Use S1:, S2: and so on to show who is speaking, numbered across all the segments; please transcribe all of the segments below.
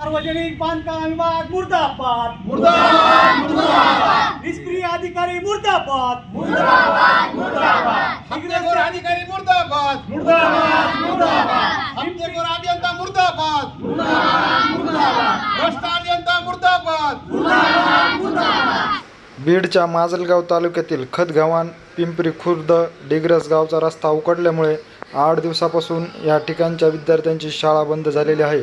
S1: सार्वजनिक बांधकाम विभाग मुर्दाबाद. निष्क्रिय अधिकारी मुर्दाबाद.
S2: हप्तेखोर अधिकारी मुर्दाबाद. हप्तेखोर अभियंता मुर्दाबाद. भ्रष्ट अभियंता मुर्दाबाद.
S3: बीडच्या माजलगाव तालुक्यातील खतगावान पिंपरी खुर्द डिग्रस गावचा रस्ता उकडल्यामुळे आठ दिवसापासून या ठिकाणच्या विद्यार्थ्यांची शाळा बंद झालेली आहे.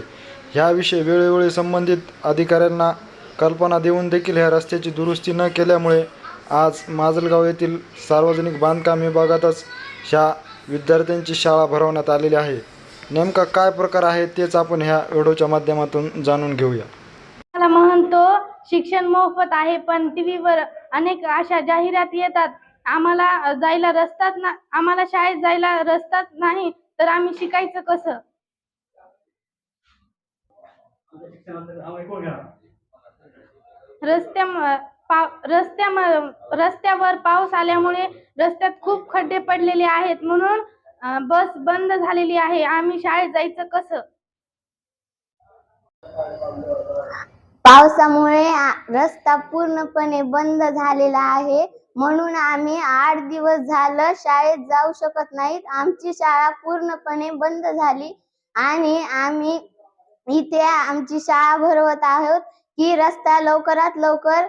S3: ह्याविषयी वेळोवेळी संबंधित अधिकाऱ्यांना कल्पना देऊन देखील ह्या रस्त्याची दुरुस्ती न केल्यामुळे आज माजलगाव येथील सार्वजनिक बांधकाम विभागातच ह्या विद्यार्थ्यांची शाळा भरवण्यात आलेली आहे. नेमका काय प्रकार आहे तेच आपण ह्या व्हिडिओच्या माध्यमातून जाणून घेऊया.
S4: मला म्हणतो शिक्षण मोफत आहे पण टी व्हीवर अनेक अशा जाहिरात येतात. आम्हाला जायला रस्ताच ना आम्हाला शाळेत जायला रस्ताच नाही तर आम्ही शिकायचं कसं? रस्त्या रस्त्या रस्त्यावर पाऊस आल्यामुळे रस्त्यात खूप खड्डे पडलेले आहेत म्हणून बस बंद झालेली आहे. आम्ही शाळेत जायचं कसं?
S5: पावसामुळे रस्ता पूर्णपणे बंद झालेला आहे. म्हणून आम्ही आठ दिवस झालं शाळेत जाऊ शकत नाहीत. आमची शाळा पूर्णपणे बंद झाली आणि आम्ही इथे आमची शाळा भरवत आहोत की रस्ता लवकरात लवकर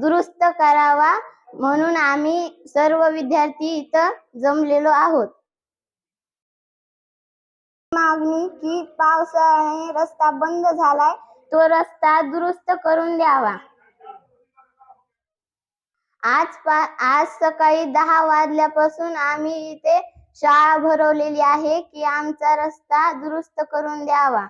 S5: दुरुस्त करावा म्हणून आम्ही सर्व विद्यार्थी इथं जमलेलो आहोत. मागणी की पावसाने रस्ता बंद झालाय तो रस्ता दुरुस्त करून द्यावा. आज पा आज सकाळी दहा वाजल्यापासून आम्ही इथे शाळा भरवलेली आहे की आमचा रस्ता दुरुस्त करून द्यावा.